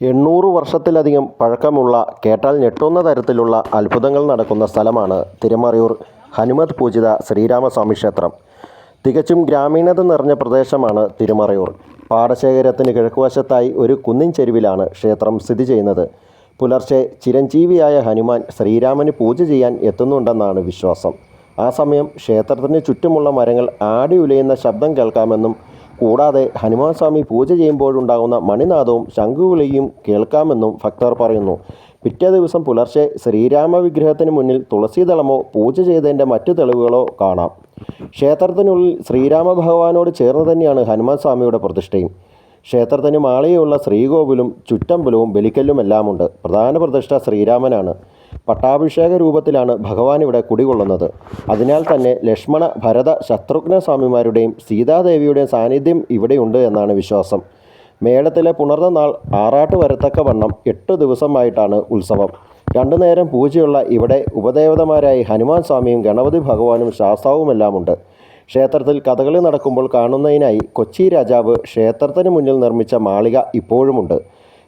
എണ്ണൂറ് വർഷത്തിലധികം പഴക്കമുള്ള കേട്ടാൽ ഞെട്ടുന്ന തരത്തിലുള്ള അത്ഭുതങ്ങൾ നടക്കുന്ന സ്ഥലമാണ് തിരുമറിയൂർ ഹനുമത് പൂജിത ശ്രീരാമസ്വാമി ക്ഷേത്രം. തികച്ചും ഗ്രാമീണത നിറഞ്ഞ പ്രദേശമാണ് തിരുമറയൂർ. പാടശേഖരത്തിന് കിഴക്കുവശത്തായി ഒരു കുന്നിൻ ചെരുവിലാണ് ക്ഷേത്രം സ്ഥിതി ചെയ്യുന്നത്. പുലർച്ചെ ചിരഞ്ജീവിയായ ഹനുമാൻ ശ്രീരാമന് പൂജ ചെയ്യാൻ എത്തുന്നുണ്ടെന്നാണ് വിശ്വാസം. ആ സമയം ക്ഷേത്രത്തിന് ചുറ്റുമുള്ള മരങ്ങൾ ആടി ഉലയുന്ന ശബ്ദം കേൾക്കാമെന്നും കൂടാതെ ഹനുമാൻ സ്വാമി പൂജ ചെയ്യുമ്പോഴുണ്ടാകുന്ന മണിനാദവും ശംഖുവിളിയും കേൾക്കാമെന്നും ഭക്തർ പറയുന്നു. പിറ്റേ ദിവസം പുലർച്ചെ ശ്രീരാമ വിഗ്രഹത്തിന് മുന്നിൽ തുളസീദളമോ പൂജ ചെയ്തതിന്റെ മറ്റു തെളിവുകളോ കാണാം. ക്ഷേത്രത്തിനുള്ളിൽ ശ്രീരാമ ഭഗവാനോട് ചേർന്ന് തന്നെയാണ് ഹനുമാൻ സ്വാമിയുടെ പ്രതിഷ്ഠയും. ക്ഷേത്രത്തിന് മാളികയുള്ള ശ്രീകോവിലും ചുറ്റമ്പലവും ബലിക്കല്ലുമെല്ലാമുണ്ട്. പ്രധാന പ്രതിഷ്ഠ ശ്രീരാമനാണ്. പട്ടാഭിഷേക രൂപത്തിലാണ് ഭഗവാൻ ഇവിടെ കുടികൊള്ളുന്നത്. അതിനാൽ തന്നെ ലക്ഷ്മണ ഭരത ശത്രുഘ്ന സ്വാമിമാരുടെയും സീതാദേവിയുടെയും സാന്നിധ്യം ഇവിടെയുണ്ട് എന്നാണ് വിശ്വാസം. മേളത്തിലെ പുണർന്ന നാൾ ആറാട്ട് വരത്തക്ക വണ്ണം എട്ട് ദിവസമായിട്ടാണ് ഉത്സവം. രണ്ടു നേരം പൂജയുള്ള ഇവിടെ ഉപദേവതമാരായി ഹനുമാൻ സ്വാമിയും ഗണപതി ഭഗവാനും ശാസ്താവുമെല്ലാമുണ്ട്. ക്ഷേത്രത്തിൽ കഥകളി നടക്കുമ്പോൾ കാണുന്നതിനായി കൊച്ചി രാജാവ് ക്ഷേത്രത്തിന് മുന്നിൽ നിർമ്മിച്ച മാളിക ഇപ്പോഴുമുണ്ട്.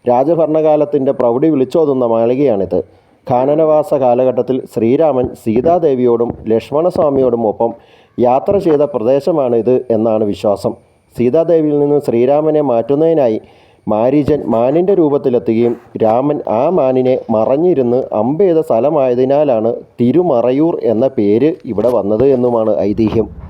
രാജഭരണകാലത്തിന്റെ പ്രൗഢി വിളിച്ചോതുന്ന മാളികയാണിത്. കാനനവാസ കാലഘട്ടത്തിൽ ശ്രീരാമൻ സീതാദേവിയോടും ലക്ഷ്മണസ്വാമിയോടും ഒപ്പം യാത്ര ചെയ്ത പ്രദേശമാണ് ഇത് എന്നാണ് വിശ്വാസം. സീതാദേവിയിൽ നിന്ന് ശ്രീരാമനെ മാറ്റുന്നതിനായി മാരീജൻ മാനിന്റെ രൂപത്തിലെത്തുകയും രാമൻ ആ മാനിനെ മറഞ്ഞിരുന്ന് അമ്പെയ്ത സ്ഥലമായതിനാലാണ് തിരുമറയൂർ എന്ന പേര് ഇവിടെ വന്നത് എന്നുമാണ് ഐതിഹ്യം.